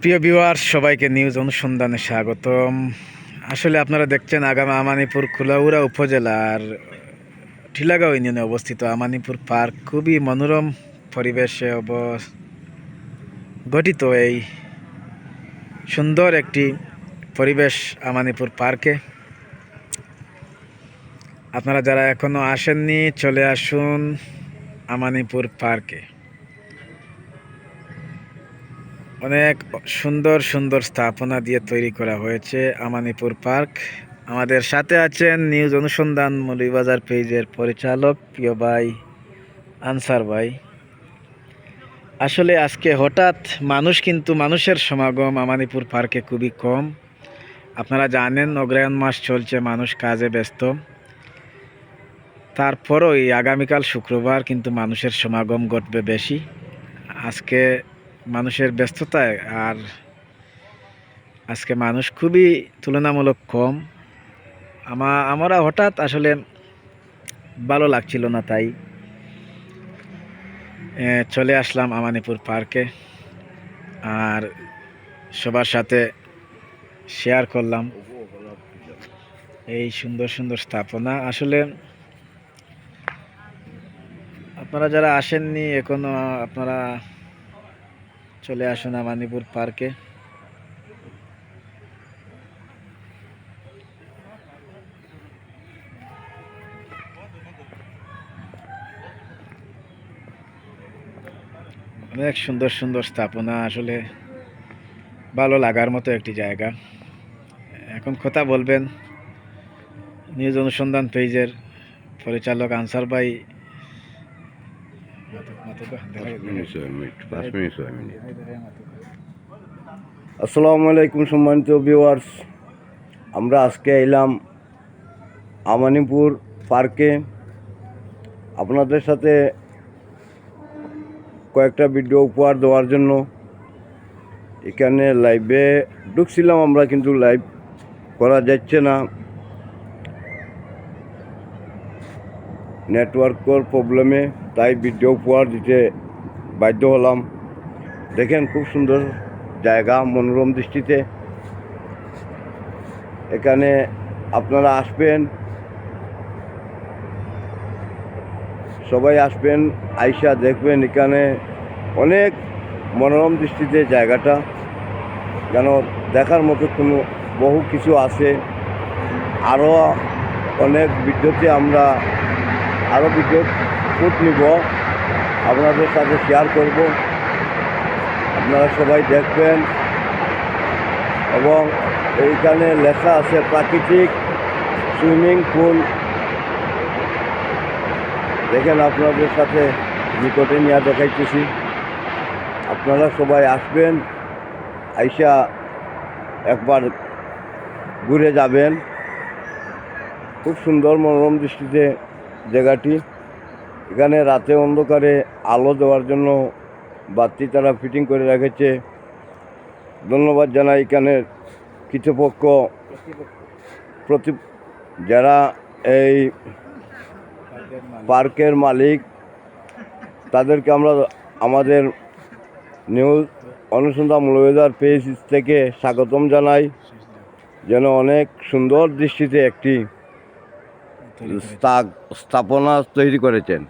প্রিয় ভিউয়ার সবাইকে নিউজ অনুসন্ধানে স্বাগতম। আসলে আপনারা দেখছেন আগামী আমানিপুর কুলাউড়া উপজেলার ঠিলাগাঁও ইউনিয়নে অবস্থিত আমানিপুর পার্ক। খুবই মনোরম পরিবেশে অব গঠিত এই সুন্দর একটি পরিবেশ আমানিপুর পার্কে। আপনারা যারা এখনও আসেননি, চলে আসুন। আমানিপুর পার্কে। অনেক সুন্দর সুন্দর স্থাপনা দিয়ে তৈরি করা হয়েছে আমানিপুর পার্ক। আমাদের সাথে আছেন নিউজ অনুসন্ধান মৌলভীবাজার পেজের পরিচালক প্রিয় ভাই আনসার ভাই। আসলে আজকে হঠাৎ মানুষ কিন্তু মানুষের সমাগম আমানিপুর পার্কে খুবই কম। আপনারা জানেন অগ্রায়ণ মাস চলছে, মানুষ কাজে ব্যস্ত। তারপরও এই আগামীকাল শুক্রবার কিন্তু মানুষের সমাগম ঘটবে বেশি। আজকে মানুষের ব্যস্ততায় আর আজকে মানুষ খুবই তুলনামূলক কম। আমা, আমরা হঠাৎ আসলে ভালো লাগছিল না তাই। চলে আসলাম আমানিপুর পার্কে আর সবার সাথে শেয়ার করলাম। এই সুন্দর সুন্দর স্থাপনা। আসলে আপনারা যারা আসেননি, এখনও আপনারা চলে আসুন আমানিপুর পার্কে। অনেক সুন্দর সুন্দর স্থাপনা, আসলে ভালো লাগার মতো একটি জায়গা। এখন কথা বলবেন নিউজ অনুসন্ধান পেজের পরিচালক আনসার ভাই পাঁচ মিনিট ছয় মিনিট পাঁচ মিনিট ছয় মিনিট আসসালামু আলাইকুম সম্মানিত ভিউয়ার্স আমরা আজকে এলাম আমানিপুর পার্কে। আপনাদের সাথে কয়েকটা ভিডিও উপহার দেওয়ার জন্য। এখানে লাইভে ঢুকছিলাম আমরা কিন্তু লাইভ করা যাচ্ছে না। নেটওয়ার্কের প্রবলেমে তাই ভিডিও উপহার দিতে বাধ্য হলাম। দেখেন খুব সুন্দর জায়গা, মনোরম দৃষ্টিতে। এখানে আপনারা আসবেন। সবাই আসবেন, আইসা দেখবেন এখানে অনেক মনোরম দৃষ্টিতে জায়গাটা। যেন দেখার মতো কোনো বহু কিছু আছে। আরও অনেক ভিডিওতে আমরা আরও ভিডিও ফুট নিব। আপনাদের সাথে শেয়ার করব। আপনারা সবাই দেখবেন। এবং এইখানে লেখা আছে প্রাকৃতিক সুইমিং পুল। দেখেন আপনাদের সাথে নিকটে নিয়ে দেখাইতেছি। আপনারা সবাই আসবেন, আইসা একবার ঘুরে যাবেন। খুব সুন্দর মনোরম দৃষ্টিতে জায়গাটি। এখানে রাতে অন্ধকারে আলো দেওয়ার জন্য বাতি তারা ফিটিং করে রেখেছে। ধন্যবাদ জানাই এখানে কৃতপক্ষ প্রতি যারা এই পার্কের মালিক, তাদেরকে আমরা আমাদের নিউজ অনুসন্ধান মূল্যবাজার পেজ থেকে স্বাগতম জানাই। যেন অনেক সুন্দর দৃষ্টিতে একটি স্থাপনা তৈরি করেছেন।